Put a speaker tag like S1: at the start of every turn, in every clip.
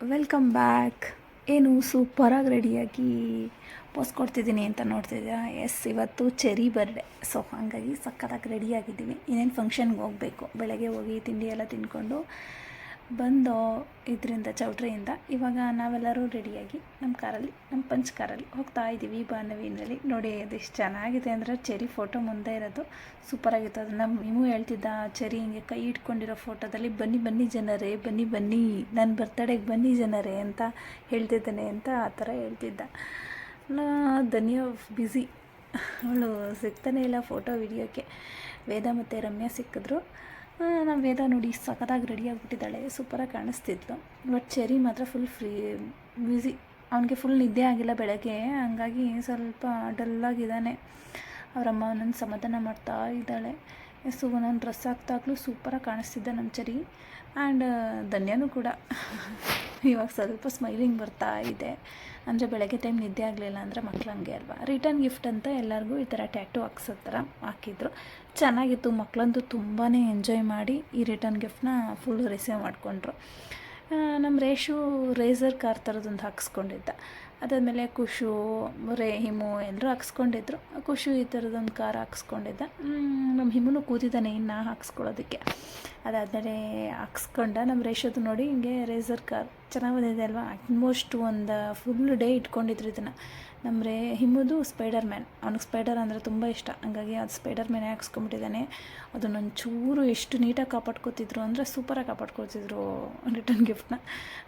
S1: Welcome back ಏನು ಸೂಪರಾಗಿ ರೆಡಿಯಾಗಿ ಪೋಸ್ಟ್ ಕೊಡ್ತಿದ್ದೀನಿ ಅಂತ ನೋಡ್ತಿದ್ದೀರಾ? ಎಸ್ ಇವತ್ತು ಚೆರಿ ಬರ್ಡೆ ಸೊ ಹಾಗಾಗಿ ಸಕ್ಕತ್ತಾಗಿ ರೆಡಿಯಾಗಿದ್ದೀವಿ ಇನ್ನೇನು ಫಂಕ್ಷನ್ಗೆ ಹೋಗಬೇಕು? ಬೆಳಗ್ಗೆ ಹೋಗಿ ತಿಂಡಿ ಎಲ್ಲ ತಿಂದ್ಕೊಂಡು ಬಂದು ಇದರಿಂದ, ಚೌಟ್ರಿಯಿಂದ, ಇವಾಗ ನಾವೆಲ್ಲರೂ ರೆಡಿಯಾಗಿ ನಮ್ಮ ಕಾರಲ್ಲಿ ನಮ್ಮ ಪಂಚ್ ಕಾರಲ್ಲಿ ಹೋಗ್ತಾ ಇದ್ದೀವಿ ಬಾಂಧವಿನಲ್ಲಿ ನೋಡಿ ಅದೆಷ್ಟು ಚೆನ್ನಾಗಿದೆ ಅಂದರೆ ಚೆರಿ ಫೋಟೋ ಮುಂದೆ ಇರೋದು. ಸೂಪರಾಗಿತ್ತು ಅದು ನಮ್ಮ ಇಮು ಹೇಳ್ತಿದ್ದ ಚೆರಿ ಹಿಂಗೆ ಕೈ ಇಟ್ಕೊಂಡಿರೋ ಫೋಟೋದಲ್ಲಿ ಬನ್ನಿ ಬನ್ನಿ ಜನರೇ, ಬನ್ನಿ ಬನ್ನಿ ನನ್ನ ಬರ್ತಡೆಗೆ ಬನ್ನಿ ಜನರೇ ಅಂತ ಹೇಳ್ತಿದ್ದಾನೆ ಅಂತ ಆ ಥರ ಹೇಳ್ತಿದ್ದ. ಧನ್ಯ ಬ್ಯುಸಿ ಅವಳು ಸಿಗ್ತಾನೆ ಇಲ್ಲ ಫೋಟೋ, ವಿಡಿಯೋಕ್ಕೆ. ವೇದ ಮತ್ತು ರಮ್ಯಾ ಸಿಕ್ಕಿದ್ರು. ನಮ್ಮ ವೇದ ನೋಡಿ ಸಖತ್ತಾಗಿ ರೆಡಿ ಆಗಿಬಿಟ್ಟಿದ್ದಾಳೆ. ಸೂಪರಾಗಿ ಕಾಣಿಸ್ತಿದ್ಲು ಬಟ್ ಚೆರಿ ಮಾತ್ರ ಫುಲ್ ಫ್ರೀ ಬ್ಯುಸಿ ಅವನಿಗೆ ಫುಲ್ ನಿದ್ದೆ ಆಗಿಲ್ಲ ಬೆಳಗ್ಗೆ. ಹಂಗಾಗಿ ಸ್ವಲ್ಪ ಡಲ್ಲಾಗಿದ್ದಾನೆ ಅವರಮ್ಮ ಅವನನ್ನು ಸಮಾಧಾನ ಮಾಡ್ತಾ ಇದ್ದಾಳೆ. ಸೊ ನಾನು ಡ್ರೆಸ್ ಹಾಕ್ದಾಗಲೂ ಸೂಪರಾಗಿ ಕಾಣಿಸ್ತಿದ್ದೆ ನಮ್ಮ ಚರಿ. ಆ್ಯಂಡ್ ಧನ್ಯನೂ ಕೂಡ. ಇವಾಗ ಸ್ವಲ್ಪ ಸ್ಮೈಲಿಂಗ್ ಬರ್ತಾ ಇದೆ. ಅಂದರೆ ಬೆಳಗ್ಗೆ ಟೈಮ್ ನಿದ್ದೆ ಆಗಲಿಲ್ಲ ಅಂದರೆ ಮಕ್ಳು ಹಂಗೆ ಅಲ್ವಾ? ರಿಟರ್ನ್ ಗಿಫ್ಟ್ ಅಂತ ಎಲ್ಲರಿಗೂ ಈ ಥರ ಟ್ಯಾಟು ಹಾಕ್ಸೋ ಥರ ಹಾಕಿದ್ರು. ಚೆನ್ನಾಗಿತ್ತು. ಮಕ್ಕಳಂತೂ ತುಂಬಾ ಎಂಜಾಯ್ ಮಾಡಿ ಈ ರಿಟರ್ನ್ ಗಿಫ್ಟ್ನ ಫುಲ್ ರಿಸೀವ್ ಮಾಡಿಕೊಂಡ್ರು. ನಮ್ಮ ರೇಷು ರೇಸರ್ ಕಾರ್ ಥರದೊಂದು ಹಾಕ್ಸ್ಕೊಂಡಿದ್ದ. ಅದಾದಮೇಲೆ ಕುಶು ರೇ, ಹಿಮು ಎಲ್ಲರೂ ಹಾಕ್ಸ್ಕೊಂಡಿದ್ರು. ಕುಶು ಈ ಥರದೊಂದು ಕಾರ್ ಹಾಕ್ಸ್ಕೊಂಡಿದ್ದ. ನಮ್ಮ ಹಿಮುನು ಕೂತಿದ್ದಾನೆ ಇನ್ನು ಹಾಕ್ಸ್ಕೊಳ್ಳೋದಕ್ಕೆ. ಅದಾದಮೇಲೆ ಹಾಕ್ಸ್ಕೊಂಡ ನಮ್ಮ ರೇಷೋದು ನೋಡಿ ಹಿಂಗೆ ರೇಸರ್ ಕಾರ್ ಚೆನ್ನಾಗಿ ಬಂದಿದೆ ಅಲ್ವಾ? ಆಲ್ಮೋಸ್ಟ್ ಒಂದು ಫುಲ್ ಡೇ ಇಟ್ಕೊಂಡಿದ್ರು ಇದನ್ನು. ನಮ್ಮ ರೇ ಹಿಮ್ಮದು ಸ್ಪೈಡರ್ ಮ್ಯಾನ್ ಅವ್ನಿಗೆ ಸ್ಪೈಡರ್ ಅಂದರೆ ತುಂಬ ಇಷ್ಟ. ಹಂಗಾಗಿ ಅದು ಸ್ಪೈಡರ್ ಮ್ಯಾನೇ ಹಾಕ್ಸ್ಕೊಂಬಿಟ್ಟಿದ್ದಾನೆ ಅದನ್ನೊಂದು ಚೂರು ಎಷ್ಟು ನೀಟಾಗಿ ಕಾಪಾಡ್ಕೋತಿದ್ರು ಅಂದರೆ ಸೂಪರಾಗಿ ಕಾಪಾಡ್ಕೊತಿದ್ರು ರಿಟರ್ನ್ ಗಿಫ್ಟ್ನ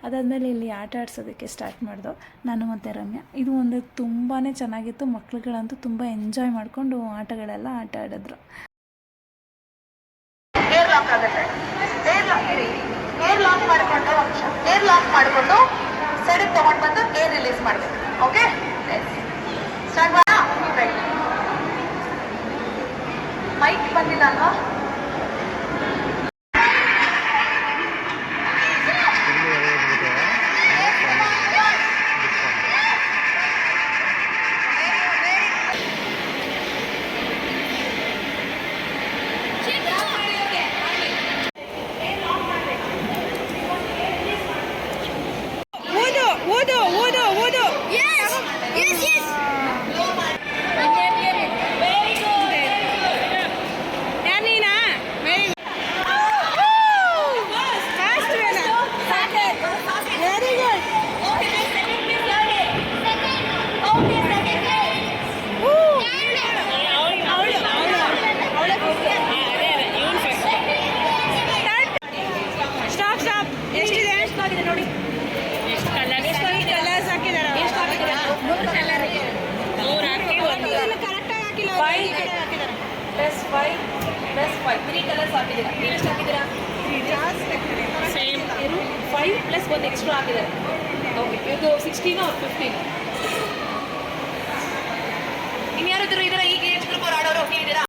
S1: ಅದಾದಮೇಲೆ ಇಲ್ಲಿ ಆಟ ಆಡ್ಸೋದಕ್ಕೆ ಸ್ಟಾರ್ಟ್ ಮಾಡಿದೋ. ನಾನು ಮತ್ತು ರಮ್ಯ. ಇದು ಒಂದು ತುಂಬಾ ಚೆನ್ನಾಗಿತ್ತು. ಮಕ್ಳುಗಳಂತೂ ತುಂಬ ಎಂಜಾಯ್ ಮಾಡಿಕೊಂಡು ಆಟಗಳೆಲ್ಲ ಆಟ ಆಡಿದ್ರು.
S2: ಏರ್ ಲಾಕ್ ಆಗುತ್ತೆ ಏರ್ ಲಾಕ್ ಇರಿ ಏರ್ ಲಾಕ್ ಮಾಡಿಕೊಂಡು ಏರ್ ಲಾಕ್ ಮಾಡಿಕೊಂಡು ಸೈಡಿಗೆ ತಗೊಂಡು ಬಂದು ಏರ್ ರಿಲೀಸ್ ಮಾಡಬೇಕು ಓಕೆ ಸ್ಟಾರ್ಟ್ ಮಾಡೋಣ ರೈಟ್ ಮೈಕ್ ಬಂದಿಲ್ಲ ಅಲ್ವಾ
S3: plus five plus five three colours ಹಾಕಿದ್ದೀರಾ?
S2: ನೀವು ಎಷ್ಟು ಹಾಕಿದ್ದೀರಾ?
S3: ಸೇಮ್
S2: ಫೈವ್ ಪ್ಲಸ್ ಒಂದು ಎಕ್ಸ್ಟ್ರಾ ಹಾಕಿದ್ದಾರೆ. ಓಕೆ ಇದು ಸಿಕ್ಸ್ಟೀನ್ ಅವ್ರು ಫಿಫ್ಟೀನ್ ಇನ್ಯಾರಿದ್ರು ಇದರ ಈಗ ಏಜ್ ಗ್ರೂಪ್ ಅವ್ರು ಆಡೋರು ನೀವಿದ್ದೀರಾ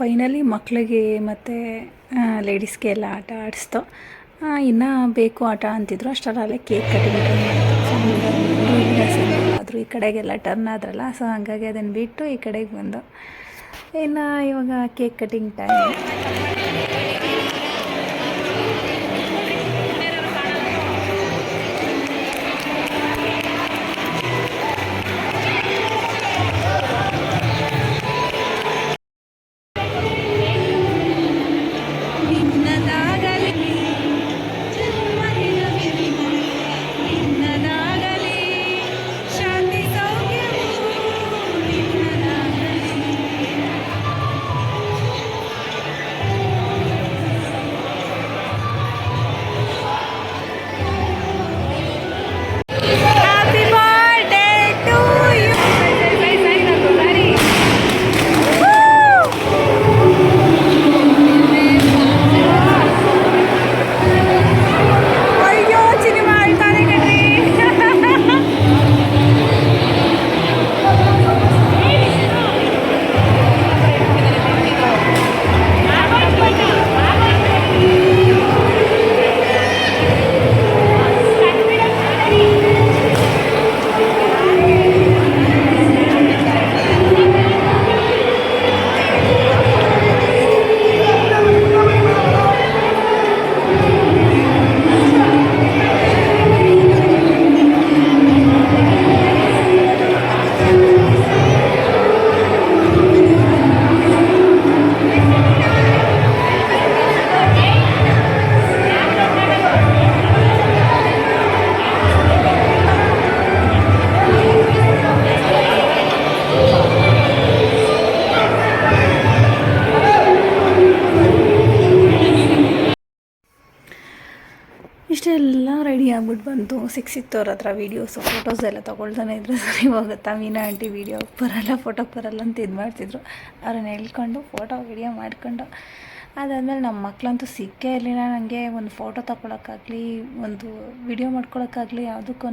S1: ಫೈನಲಿ ಮಕ್ಕಳಿಗೆ ಮತ್ತು ಲೇಡೀಸ್ಗೆ ಎಲ್ಲ ಆಟ ಆಡಿಸ್ತೋ. ಇನ್ನು ಬೇಕು ಆಟ ಅಂತಿದ್ರು. ಅಷ್ಟರಲ್ಲೇ ಕೇಕ್ ಕಟಿಂಗ್ ಆದರೂ ಈ ಕಡೆಗೆಲ್ಲ ಟರ್ನ್ ಆದ್ರಲ್ಲ ಸೊ ಹಾಗಾಗಿ ಅದನ್ನು ಬಿಟ್ಟು ಈ ಕಡೆಗೆ ಬಂದು ಇನ್ನು ಇವಾಗ ಕೇಕ್ ಕಟಿಂಗ್ ಟೈಮ್ ಆಗ್ಬಿಟ್ಟು ಬಂತು ಸಿಕ್ಸಿತ್ತು ಅವ್ರ ಹತ್ರ ವೀಡಿಯೋಸು ಫೋಟೋಸ್ ಎಲ್ಲ ತೊಗೊಳ್ತಾನೆ ಇದ್ರು. ಸರಿ ಹೋಗುತ್ತಾ ಮೀನಾ ಆಂಟಿ ವೀಡಿಯೋ ಬರಲ್ಲ ಫೋಟೋ ಬರಲ್ಲ ಅಂತ ಇದು ಮಾಡ್ತಿದ್ರು ಅವ್ರನ್ನ ಹೇಳ್ಕೊಂಡು ಫೋಟೋ ವೀಡಿಯೋ ಮಾಡ್ಕೊಂಡು ಅದಾದಮೇಲೆ ನಮ್ಮ ಮಕ್ಕಳಂತೂ ಸಿಕ್ಕೇ ಇರಲಿಲ್ಲ. ನನಗೆ ಒಂದು ಫೋಟೋ ತಗೊಳಕ್ಕಾಗಲಿ ಒಂದು ವಿಡಿಯೋ ಮಾಡ್ಕೊಳಕ್ಕಾಗಲಿ ಯಾವುದಕ್ಕೂ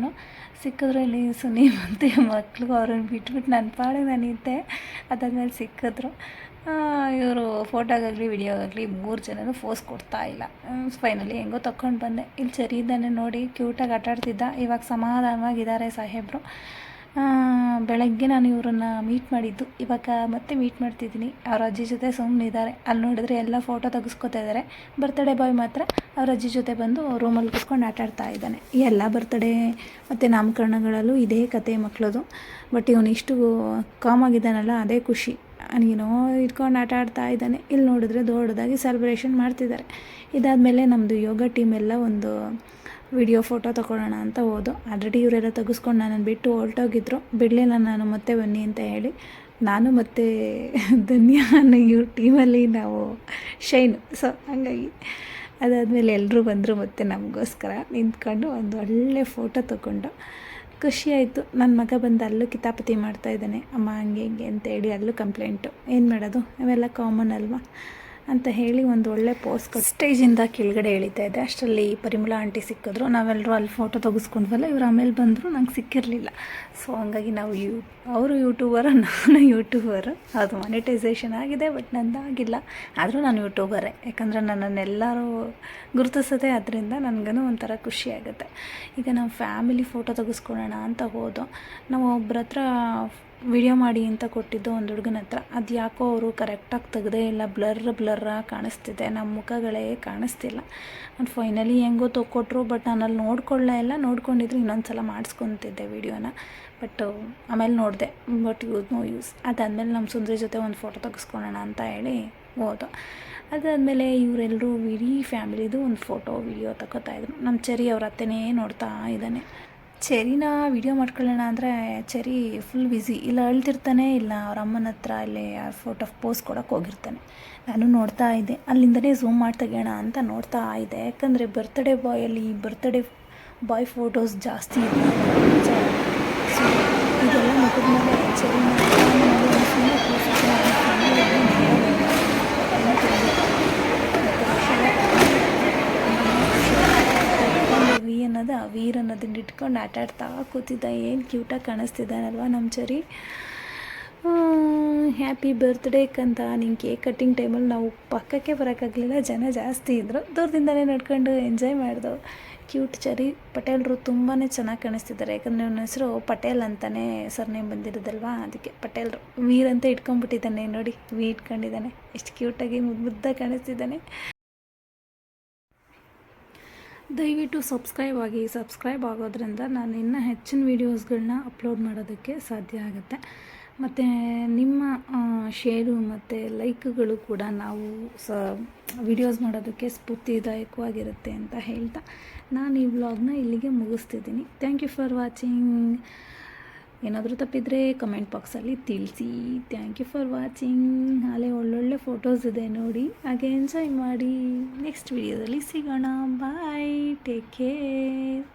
S1: ಸಿಕ್ಕಿದ್ರು ಇಲ್ಲಿ ಸುನಿ ಮತ್ತು ಮಕ್ಕಳು ಅವ್ರನ್ನ ಬಿಟ್ಬಿಟ್ಟು ನನ್ನ ಪಾಡಿಗೆ ನಾನಿದ್ದೆ ಅದಾದಮೇಲೆ ಸಿಕ್ಕಿದ್ರು. ಇವರು ಫೋಟೋಗಾಗಲಿ ವಿಡಿಯೋಗಾಗಲಿ ಮೂರು ಜನರು ಫೋಸ್ ಕೊಡ್ತಾ ಇಲ್ಲ. ಫೈನಲಿ ಹೆಂಗೋ ತಗೊಂಡು ಬಂದೆ. ಇಲ್ಲಿ ಸರಿ ಇದ್ದಾನೆ ನೋಡಿ ಕ್ಯೂಟಾಗಿ ಆಟಾಡ್ತಿದ್ದ. ಇವಾಗ ಸಮಾಧಾನವಾಗಿದ್ದಾರೆ ಸಾಹೇಬರು. ಬೆಳಗ್ಗೆ ನಾನು ಇವರನ್ನ ಮೀಟ್ ಮಾಡಿದ್ದು. ಇವಾಗ ಮತ್ತೆ ಮೀಟ್ ಮಾಡ್ತಿದ್ದೀನಿ. ಅವ್ರ ಅಜ್ಜಿ ಜೊತೆ ಸುಮ್ಮನಿದ್ದಾರೆ ಅಲ್ಲಿ ನೋಡಿದ್ರೆ ಎಲ್ಲ ಫೋಟೋ ತೆಗೆಸ್ಕೊತಾ ಇದ್ದಾರೆ. ಬರ್ತ್ಡೇ ಬಾಯ್ ಮಾತ್ರ ಅವ್ರ ಅಜ್ಜಿ ಜೊತೆ ಬಂದು ರೂಮಲ್ಲಿ ಕೂತ್ಕೊಂಡು ಆಟ ಆಡ್ತಾ ಇದ್ದಾನೆ. ಎಲ್ಲ ಬರ್ತ್ಡೇ ಮತ್ತು ನಾಮಕರಣಗಳಲ್ಲೂ ಇದೇ ಕತೆ ಮಕ್ಕಳದು ಬಟ್ ಇವನು ಇಷ್ಟು ಕಾಮ್ ಆಗಿದ್ದಾನಲ್ಲ, ಅದೇ ಖುಷಿ. ಅವನಿಗೇನೋ ಇಟ್ಕೊಂಡು ಆಟ ಆಡ್ತಾ ಇದ್ದಾನೆ. ಇಲ್ಲಿ ನೋಡಿದ್ರೆ ದೊಡ್ಡದಾಗಿ ಸೆಲೆಬ್ರೇಷನ್ ಮಾಡ್ತಿದ್ದಾರೆ. ಇದಾದಮೇಲೆ ನಮ್ಮದು ಯೋಗ ಟೀಮ್ ಎಲ್ಲ ಒಂದು ವಿಡಿಯೋ ಫೋಟೋ ತೊಗೊಳ್ಳೋಣ ಅಂತ ಹೋದು. ಆಲ್ರೆಡಿ ಇವರೆಲ್ಲ ತೆಗೆಸ್ಕೊಂಡು ನನ್ನನ್ನು ಬಿಟ್ಟು ಹೊರಟೋಗಿದ್ರು. ಬಿಡಲಿಲ್ಲ ನಾನು, ಮತ್ತೆ ಬನ್ನಿ ಅಂತ ಹೇಳಿ. ನಾನು ಮತ್ತೆ ಅನ್ನೋ ಇವ್ರ ಟೀಮಲ್ಲಿ ನಾವು ಶೈನು. ಸೊ ಹಂಗಾಗಿ ಅದಾದಮೇಲೆ ಎಲ್ಲರೂ ಬಂದರು ಮತ್ತೆ ನಮಗೋಸ್ಕರ ನಿಂತ್ಕೊಂಡು ಒಂದು ಒಳ್ಳೆ ಫೋಟೋ ತೊಗೊಂಡು ಖುಷಿ ಆಯಿತು ನನ್ನ ಮಗ ಬಂದು ಅಲ್ಲೂ ಕಿತಾಪತಿ ಮಾಡ್ತಾ ಇದ್ದಾನೆ. ಅಮ್ಮ ಹಂಗೆ ಹಿಂಗೆ ಅಂತೇಳಿ ಅಲ್ಲೂ ಕಂಪ್ಲೇಂಟು ಏನು ಮಾಡೋದು? ಅವೆಲ್ಲ ಕಾಮನ್ ಅಲ್ವಾ? ಅಂತ ಹೇಳಿ ಒಂದು ಒಳ್ಳೆ ಪೋಸ್ಟ್ ಕೊಟ್ಟು ಸ್ಟೇಜಿಂದ ಕೆಳಗಡೆ ಎಳಿತಾ ಇದೆ. ಅಷ್ಟರಲ್ಲಿ ಪರಿಮಳ ಆಂಟಿ ಸಿಕ್ಕಿದ್ರು. ನಾವೆಲ್ಲರೂ ಅಲ್ಲಿ ಫೋಟೋ ತೆಗೆಸ್ಕೊಂಡ್ವಲ್ಲ, ಇವ್ರು ಆಮೇಲೆ ಬಂದರು, ನಂಗೆ ಸಿಕ್ಕಿರಲಿಲ್ಲ. ಸೊ ಹಂಗಾಗಿ ನಾವು ಯೂ, ಅವರು ಯೂಟ್ಯೂಬರು ನಾನು ಯೂಟ್ಯೂಬರು ಅದು ಮಾನಿಟೈಸೇಷನ್ ಆಗಿದೆ ಬಟ್ ನಂದು ಆಗಿಲ್ಲ ಆದರೂ ನಾನು ಯೂಟ್ಯೂಬರೇ ಯಾಕಂದರೆ ನನ್ನನ್ನೆಲ್ಲರೂ ಗುರುತಿಸೋದೇ ಅದರಿಂದ ನನಗೂ ಒಂಥರ ಖುಷಿ ಆಗುತ್ತೆ. ಈಗ ನಾವು ಫ್ಯಾಮಿಲಿ ಫೋಟೋ ತೆಗೆಸ್ಕೊಳ್ಳೋಣ ಅಂತ ಹೋದೋ, ನಾವು ಒಬ್ಬರ ಹತ್ರ ವಿಡಿಯೋ ಮಾಡಿ ಅಂತ ಕೊಟ್ಟಿದ್ದು ಒಂದು ಹುಡುಗನ ಹತ್ರ. ಅದು ಯಾಕೋ ಅವರು ಕರೆಕ್ಟಾಗಿ ತೆಗ್ದೇ ಇಲ್ಲ, ಬ್ಲರ್ ಬ್ಲರ್ರಾಗಿ ಕಾಣಿಸ್ತಿದೆ ನಮ್ಮ ಮುಖಗಳೇ ಕಾಣಿಸ್ತಿಲ್ಲ. ನಾನು ಫೈನಲಿ ಹೆಂಗೋ ತೊಗೊಟ್ರು ಬಟ್ ಅಲ್ಲಿ ನೋಡ್ಕೊಳ್ಳೇ ಇಲ್ಲ. ನೋಡ್ಕೊಂಡಿದ್ರು ಇನ್ನೊಂದು ಸಲ ಮಾಡಿಸ್ಕೊತಿದ್ದೆ ವಿಡಿಯೋನ. ಬಟ್ ಆಮೇಲೆ ನೋಡಿದೆ ಬಟ್ ಯೂಸ್ ನೋ ಯೂಸ್ ಅದಾದಮೇಲೆ ನಮ್ಮ ಸುಂದರಿ ಜೊತೆ ಒಂದು ಫೋಟೋ ತೆಗೆಸ್ಕೊಳ್ಳೋಣ ಅಂತ ಹೇಳಿ ಹೋದೋ ಅದಾದಮೇಲೆ ಇವರೆಲ್ಲರೂ ಇಡೀ ಫ್ಯಾಮಿಲಿದು ಒಂದು ಫೋಟೋ ವಿಡಿಯೋ ತಗೋತಾ ಇದ್ರು. ನಮ್ಮ ಚೆರಿ ಅವ್ರ ಅತ್ತೆನೇ ನೋಡ್ತಾ ಇದ್ದಾನೆ. ಚೆರಿನ ವಿಡಿಯೋ ಮಾಡ್ಕೊಳ್ಳೋಣ ಅಂದರೆ ಚೆರಿ ಫುಲ್ ಬ್ಯುಸಿ ಇಲ್ಲ, ಅಳ್ತಿರ್ತಾನೆ ಇಲ್ಲ, ಅವ್ರ ಅಮ್ಮನ ಹತ್ರ ಇಲ್ಲಿ ಫೋಟೋ ಪೋಸ್ ಕೊಡೋಕೆ ಹೋಗಿರ್ತಾನೆ. ನಾನು ನೋಡ್ತಾ ಇದ್ದೆ. ಅಲ್ಲಿಂದನೇ ಝೂಮ್ ಮಾಡಿ ಅಂತ ನೋಡ್ತಾ ಇದ್ದೆ. ಯಾಕಂದರೆ ಬರ್ತ್ಡೇ ಬಾಯಲ್ಲಿ ಬರ್ತ್ಡೇ ಬಾಯ್ ಫೋಟೋಸ್ ಜಾಸ್ತಿ ಇದೆ ವೀರ್ ಅನ್ನೋದನ್ನ ಇಟ್ಕೊಂಡು ಆಟ ಆಡ್ತಾ ಕೂತಿದ್ದ. ಏನು ಕ್ಯೂಟಾಗಿ ಕಾಣಿಸ್ತಿದ್ದಾನಲ್ವ ನಮ್ಮ ಚರಿ. ಹ್ಯಾಪಿ ಬರ್ತ್ಡೇಕ್ಕಂತ ನಿಂಗೆ ಕೇಕ್ ಕಟ್ಟಿಂಗ್ ಟೈಮಲ್ಲಿ ನಾವು ಪಕ್ಕಕ್ಕೆ ಬರೋಕ್ಕಾಗಲಿಲ್ಲ ಜನ ಜಾಸ್ತಿ ಇದ್ದರು ದೂರದಿಂದಲೇ ನಡ್ಕೊಂಡು ಎಂಜಾಯ್ ಮಾಡಿದೆವು ಕ್ಯೂಟ್ ಚರಿ. ಪಟೇಲ್ರು ತುಂಬಾ ಚೆನ್ನಾಗಿ ಕಾಣಿಸ್ತಿದ್ದಾರೆ. ಯಾಕಂದರೆ ಅವನ ಹೆಸರು ಪಟೇಲ್ ಅಂತಲೇ ಸರ್ನೇಮ್ ಬಂದಿರೋದಲ್ವಾ? ಅದಕ್ಕೆ ಪಟೇಲ್ರು. ವೀರ್ ಅಂತ ಇಟ್ಕೊಂಡ್ಬಿಟ್ಟಿದ್ದಾನೆ ನೋಡಿ. ವೀ ಇಟ್ಕೊಂಡಿದ್ದಾನೆ. ಎಷ್ಟು ಕ್ಯೂಟಾಗಿ ಮುದ್ದು ಮುದ್ದಾಗಿ ಕಾಣಿಸ್ತಿದ್ದಾನೆ. ದಯವಿಟ್ಟು ಸಬ್ಸ್ಕ್ರೈಬ್ ಆಗಿ ಸಬ್ಸ್ಕ್ರೈಬ್ ಆಗೋದ್ರಿಂದ ನಾನು ಇನ್ನೂ ಹೆಚ್ಚಿನ ವೀಡಿಯೋಸ್ಗಳನ್ನ ಅಪ್ಲೋಡ್ ಮಾಡೋದಕ್ಕೆ ಸಾಧ್ಯ ಆಗುತ್ತೆ. ಮತ್ತು ನಿಮ್ಮ ಶೇರು ಮತ್ತು ಲೈಕ್ಗಳು ಕೂಡ ನಾವು ಸ, ವಿಡಿಯೋಸ್ ಮಾಡೋದಕ್ಕೆ ಸ್ಫೂರ್ತಿದಾಯಕವಾಗಿರುತ್ತೆ ಅಂತ ಹೇಳ್ತಾ ನಾನು ಈ ವ್ಲಾಗ್ನ ಇಲ್ಲಿಗೆ ಮುಗಿಸ್ತಿದ್ದೀನಿ. ಥ್ಯಾಂಕ್ ಯು ಫಾರ್ ವಾಚಿಂಗ್ ಏನಾದರೂ ತಪ್ಪಿದರೆ ಕಮೆಂಟ್ ಬಾಕ್ಸಲ್ಲಿ ತಿಳಿಸಿ. ಥ್ಯಾಂಕ್ ಯು ಫಾರ್ ವಾಚಿಂಗ್ ಅಲ್ಲೇ ಒಳ್ಳೊಳ್ಳೆ ಫೋಟೋಸ್ ಇದೆ ನೋಡಿ. ಹಾಗೆ ಎಂಜಾಯ್ ಮಾಡಿ. ನೆಕ್ಸ್ಟ್ ವಿಡಿಯೋದಲ್ಲಿ ಸಿಗೋಣ. Bye take care